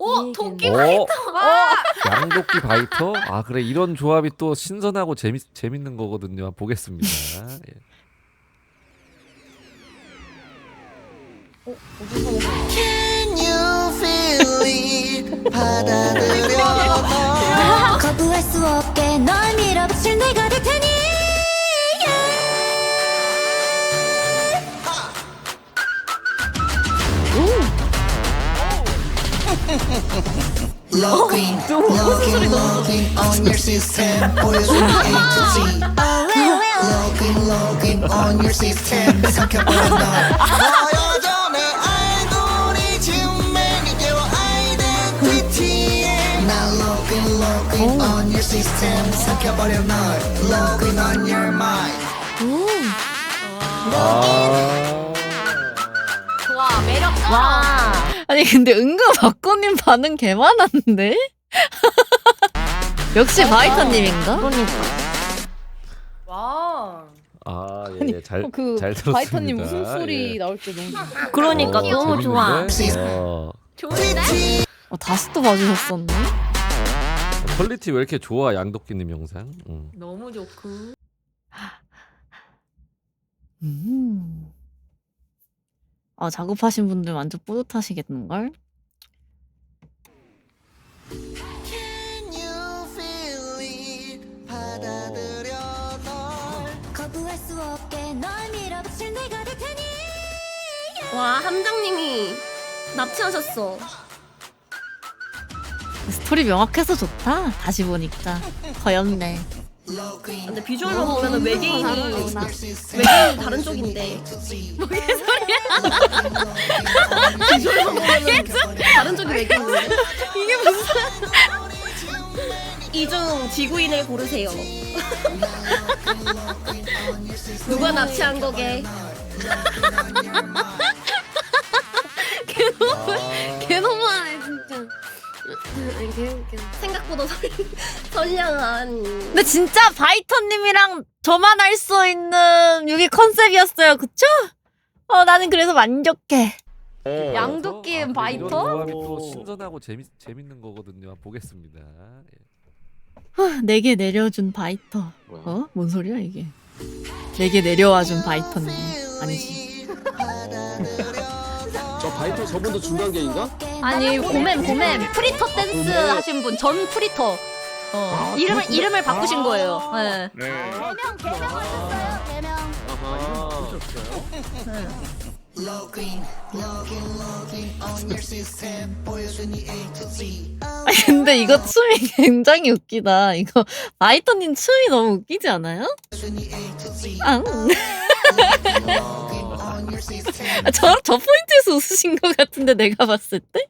오 도끼 어? 양도끼 바이터? 아 그래 이런 조합이 또 신선하고 재밌 재밌는 거거든요. 보겠습니다. 예. Can you feel it? 받아들여 너 거부할 수 없게 널 밀어붙일 내가 Logging, logging, logging on your system 보여주는 A to Z Logging, logging on your system 삼켜버려 널 보여줘 내 알고리즘에 깨워 아이덴티티에 나 logging, logging on your system 삼켜버려 널 Logging on your mind 아. 매력 와. 아니 근데 은근 박고님 반응 개 많았는데? 역시 바이터님인가? 그러니까 와 아, 예, 예. 잘, 그 잘 들었습니다. 바이터님 웃음소리 예. 나올 때 너무 그러니까 어, 너무 좋아 재밌는데? 어, 좋은데? 어, 다시 또 봐주셨었네? 퀄리티 왜 이렇게 좋아 양도끼님 영상? 음. 너무 좋고 음. 아 작업하신 분들 완전 뿌듯하시겠는걸? Can you feel it? 받아들여 널. 거부할 수 없게 널 밀어붙일 내가 될 테니. 와 함장님이 납치하셨어. 스토리 명확해서 좋다. 다시 보니까. 거였네 근데 비주얼로 보면 외계인이 on your system 외계인이 다른 쪽인데. 뭐게 비주얼로 보면 다른 쪽이 외계인인데. 이게 무슨 이중 지구인을 고르세요. 누가 납치한 거게? 개너무하네 진짜 생각보다 선- 선량한 근데 진짜 바이터님이랑 저만 할 수 있는 유비 컨셉이었어요 그쵸? 어 나는 그래서 만족해 양도끼 아, 바이터? 이런 조합이 또 신선하고 재밌 재밌는 거거든요. 보겠습니다. 예. 내게 내려준 바이터 어? 뭔 소리야 이게 내게 내려와준 바이터님 아니지 저 바이터 저분도 중간계인가? 아니 고맨 고맨 프리터 댄스 하신 분 전 프리터. 어 이름을 이름을 바꾸신 거예요. 네. 개명 개명을 했어요 개명. 아하. 아니, 근데 이거 춤이 굉장히 웃기다. 이거 바이터님 춤이 너무 웃기지 않아요? 앙. 아, 저, 저 포인트에서 웃으신 것 같은데 내가 봤을 때?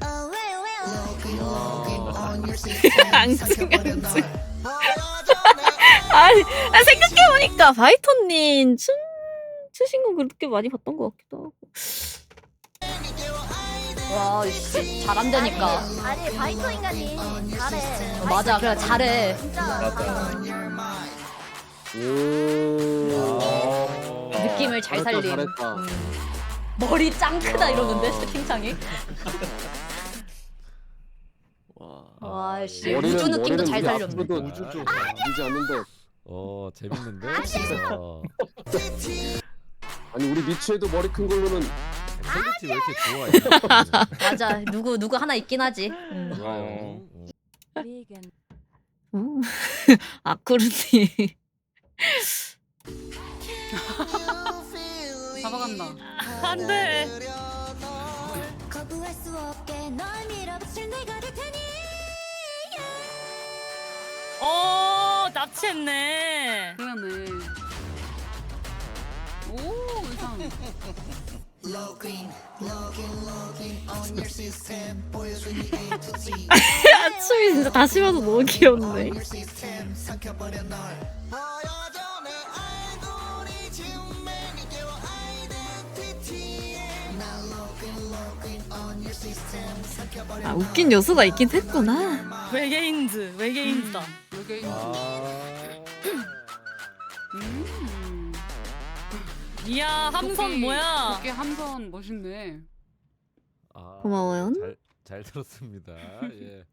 어 앙증, 앙증. 아니 아, 생각해보니까 바이터님 춤 추신 거 그렇게 많이 봤던 것 같기도 하고 와 씨, 잘한다니까 아니 바이터 인간이 잘해 어, 맞아 그래 잘해 진짜 오. 느낌을 잘 잘했다, 살림 잘했다. 머리 짱 크다 이러는데 채팅창이 와. 와 씨 머리는- 우주 느낌도 머리는 잘 살렸네 앞으로도 우주 쪽. 밀리지 않는데. 어 재밌는데. 어, 아니 우리 미추에도 머리 큰 걸로는 퀄리티 왜 이렇게 좋아? 맞아 누구 누구 하나 있긴 하지 음. 좋아요. 음. 아쿠르님 잡아간다 안 돼 거부할 수 없게 널 밀어붙일 내가 될 테니 어 납치했네. 그러네. 오 이상. Logging, logging, logging on your system 보여주니 A to Z 아, 춤이 진짜 다시 봐도 너무 귀엽네 your system 삼켜버려 널 아 웃긴 요소가 있긴 했구나 외계인즈 외계인즈다. 아. 음. 이야 함선 도끼- 뭐야? 도끼 함선 멋있네. 아, 고마워요. 잘, 잘 들었습니다. 예.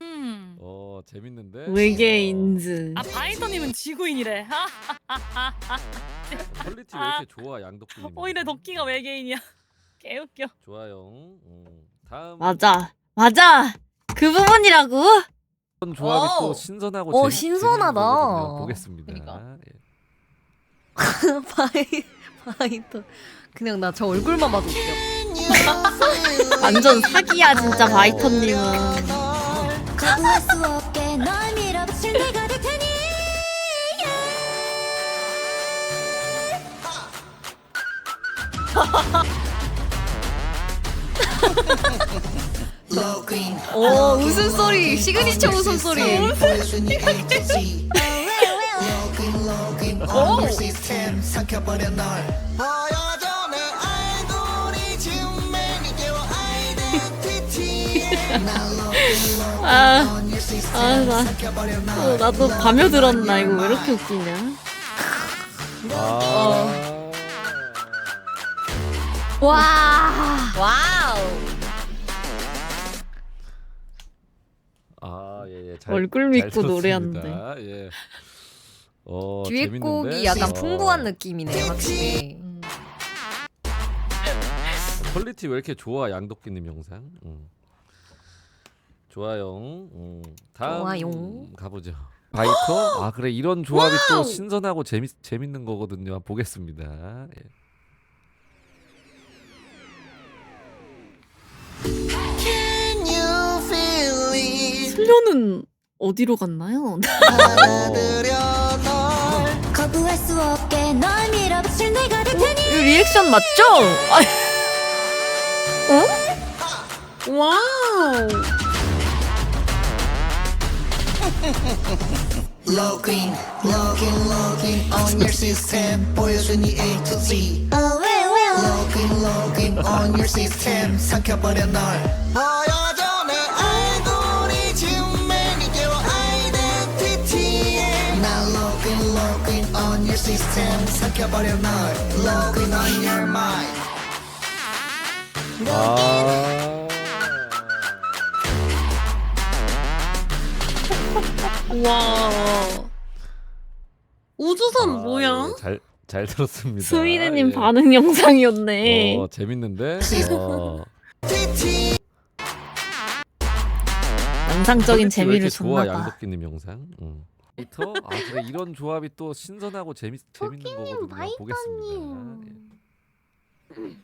음. 어 재밌는데. 외계인즈. 아 바이터님은 지구인이래. 아, 퀄리티 왜 이렇게 좋아 양도끼님. 오히려 덕기가 외계인이야. 개웃겨. 좋아요. 음. 다음 맞아. 맞아. 그 부분이라고? 이런 조합이 어. 또 신선하고 어, 재밌, 신선하다. 재밌는 거거든요. 보겠습니다. 그러니까. 예. 바이 바이터. 그냥 나 저 얼굴만 봐도 웃겨. 완전 사기야 진짜 바이터님은. 거부할 수 없게 널 밀어붙일 내가 될 테니 어 웃음소리 시그니처 웃음소리. 아. 아, 나- 어, 널. 나도 밤에 들었나 이거 왜 이렇게 웃기냐? 아. 와 잘, 얼굴 잘 믿고. 노래한대. 예. 어, 뒤에 재밌는데? 곡이 약간 어, 풍부한 느낌이네 확실히. 음. 퀄리티 왜 이렇게 좋아 양도끼님 영상? 음. 좋아요. 음. 다음 좋아요. 가보죠. 바이터? 아 그래 이런 조합이 또 신선하고 재밌 재밌는 거거든요. 보겠습니다. 예. 슬려는 어디로 갔나요? 받아들여 널. 거부할 수 없게 널 밀어붙일 내가 될 테니 이 리액션 맞죠? 아, 어? 와우. Low green, login, login on your system. 보여주니 A to Z. Oh well well Login, login on your system. 삼켜버려 널. System. 삼켜버려 널. Login on your mind. 아. 와. 우주선 아, 뭐야? 예, 잘, 잘 들었습니다. 스위드님 예. 반응 영상이었네. 어, 재밌는데? 어, 영상적인 재미를 좋아 줬나봐. 양도끼님 영상. 음. 바이터? 아 그래 이런 조합이 또 신선하고 재밌 재밌는 거거든요. 보겠습니다. 예.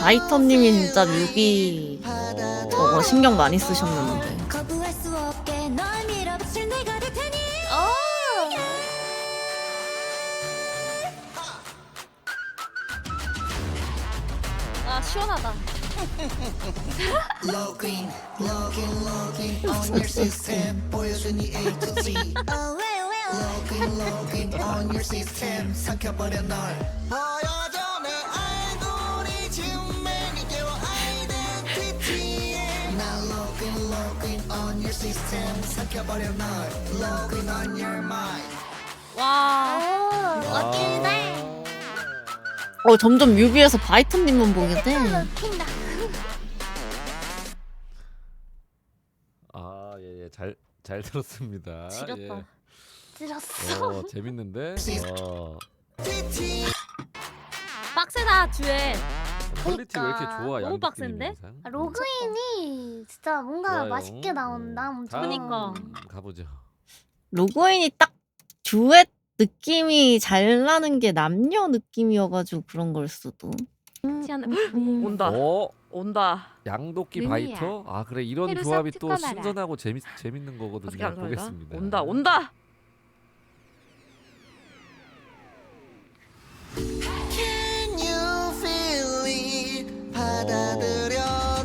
바이터님이 진짜 뮤비 저거 신경 많이 쓰셨는데. Green, login, login on your system. 보여주니 A to Z. Oh well well Login, login on your system. 삼켜버려 널. 보여줘 내 지금 매니 깨워 identity. 나 login, login on your system. 삼켜버려 널. Login on your mind. 와. 멋지네. 어 점점 뮤비에서 바이터님만 보게 돼. 아, 잘, 잘 들었습니다. 지렸다. 예. 찔렀어. 어, 재밌는데? 어, 빡세다 주엔. 퀄리티 왜 이렇게 그러니까. 좋아 너무 빡센데? 아, 로그인이 진짜 뭔가 좋아요. 맛있게 나온다. 음, 엄청. 다음 그니까. 가보죠. 로그인이 딱 듀엣 느낌이 잘 나는 게 남녀 느낌이어가지고 그런 걸 수도. 온다. 어, 온다. 양도끼. 바이터? 아 그래 이런 조합이 또 특허 마라. 신선하고 재밌 재밌는 어떻게 거거든요. 안? 보겠습니다. 온다. 온다. Can you feel it? 받아들여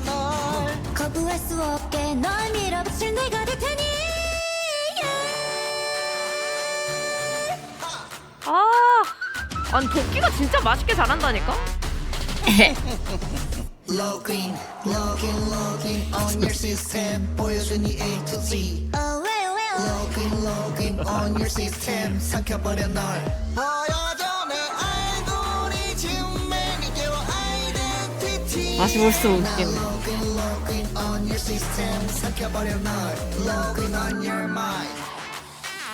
널. 거부할 수 없게 널 밀어붙일 내가 될 테니 아. 아니 도끼가 진짜 맛있게 잘한다니까? Low green, login, login on your system. 보여주니 A to Z. Oh well well Login login on your system 삼켜버려 널 보여줘 내 알고리즘 매니게와 아이덴티티 다시 볼수록 웃기네. Login login on your system 삼켜버려 널 Login on your mind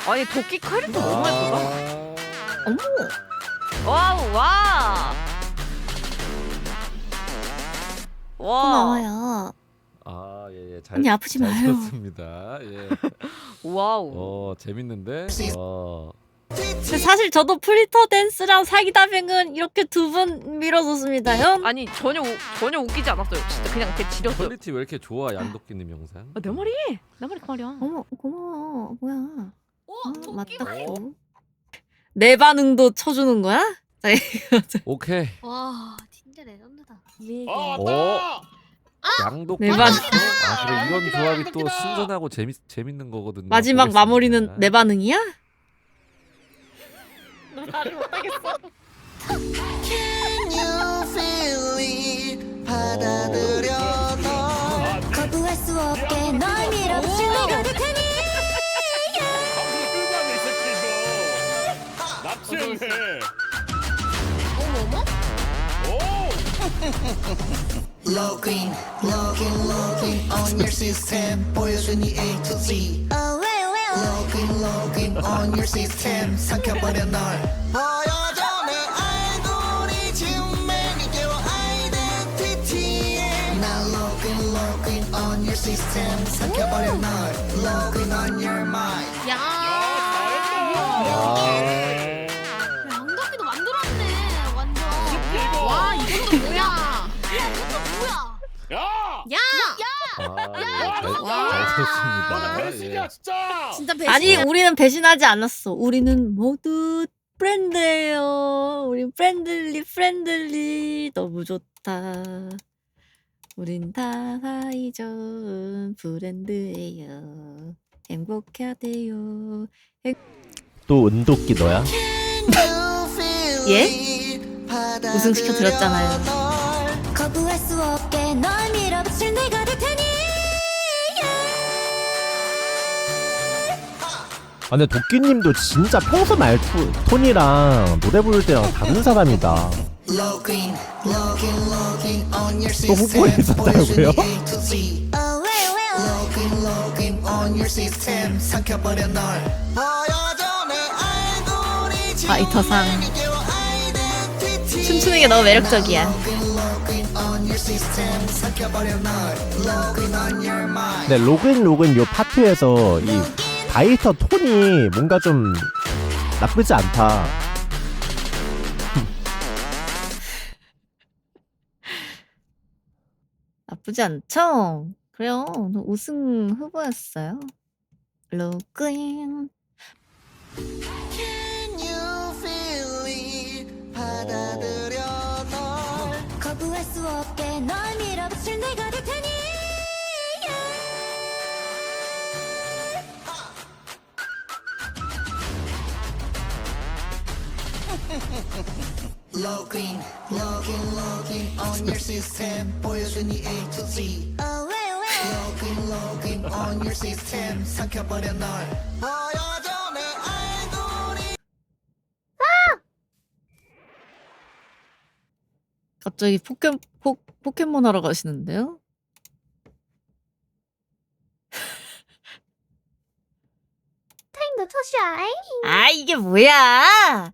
아니 도끼 캐릭터 너무 예쁘다. 아, 어머. 와우 와. 와. 고마워요. 아, 예, 예. 잘, 언니 아프지 잘 마요. 들었습니다. 예. 와우. 어, 재밌는데? 어. 근데 사실 저도 프리터 댄스랑 사기다뱅은 이렇게 두번 밀어줬습니다 요. 아니 전혀 우- 전혀 웃기지 않았어요. 진짜 그냥 대 지렸어요. 퀄리티 왜 이렇게 좋아, 양도끼님 영상? 아, 내 머리 내 머리 그 말이야. 어머 고마워. 뭐야? 오 아. 맞다. 내 반응도 쳐주는 거야? 오케이. 와 어? 양도끼 네? 맞- 아, 그래. 이런 조합이 또 신선하고 재밌, 재밌는 거거든요. 마지막 보겠습니다. 마무리는 내 반응이야? Can you feel it 받아들여 널 거부할 수 없게 널 밀어붙일 내가 될 테니 Login, login, login on your system 보여주니 A to Z Oh well well Login, login on your system 삼켜버려 널 잘 들었습니다. 예. 진짜 배신. 아니 우리는 배신하지 않았어. 우리는 모두 프렌드예요. 우린 프렌들리 프렌들리 너무 좋다. 우린 다 사이 좋은 프렌드예요. 행복해야 돼요. 또 은도끼 너야? 예? 우승시켜 드렸잖아요. 거부할 수 없게 널 밀어붙일 내가 될 테니 아 근데 도끼님도 진짜 평소 말투 톤이랑 노래 부를 때랑 다른 사람이다. 또 후보에 있었다고요? Oh 바이터상. 매니게와 아이덴티티 춤추는 게 너무 매력적이야. 근데 로그인 로그인 요 파트에서 이 바이터 톤이 뭔가 좀 나쁘지 않다. 나쁘지 않죠? 그래요. 우승 후보였어요. 로그인. Can you feel it 받아들 Login, login, login on your system 보여주니 A to Z Oh well well Login, login on your system 삼켜버려 널 보여줘 내 알고리즘 갑자기 포켓 포, 포켓몬 하러 가시는데요? 타임도 터샤이. 아 이게 뭐야?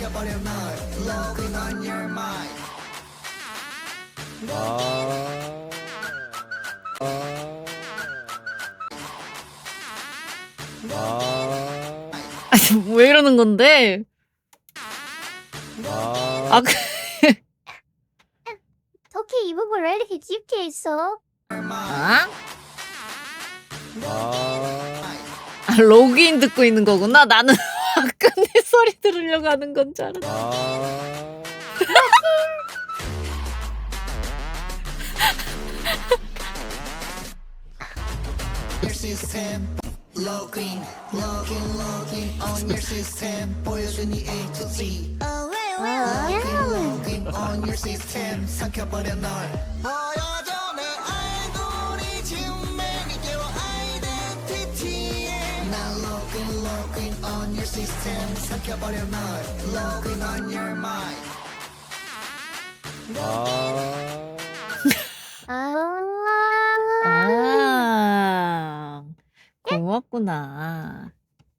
삼켜버려 널 Login on your mind 아. 아. 아. 아니 왜 이러는 건데? 아. 아 그- 덕기 이 부분 왜 이렇게 깊게 있어? 아? 아. 아, 로그인 듣고 있는 거구나. 나는 아까 내 소리 들으려고 하는 건 줄 알았어. 아... your system. Login, login, login on your system. 보여주니 A to Z. Oh, well, well, Login, login on your system. 삼켜버려 널. 삼켜버려 널 Loving on your mind 아. 아. 고맙구나.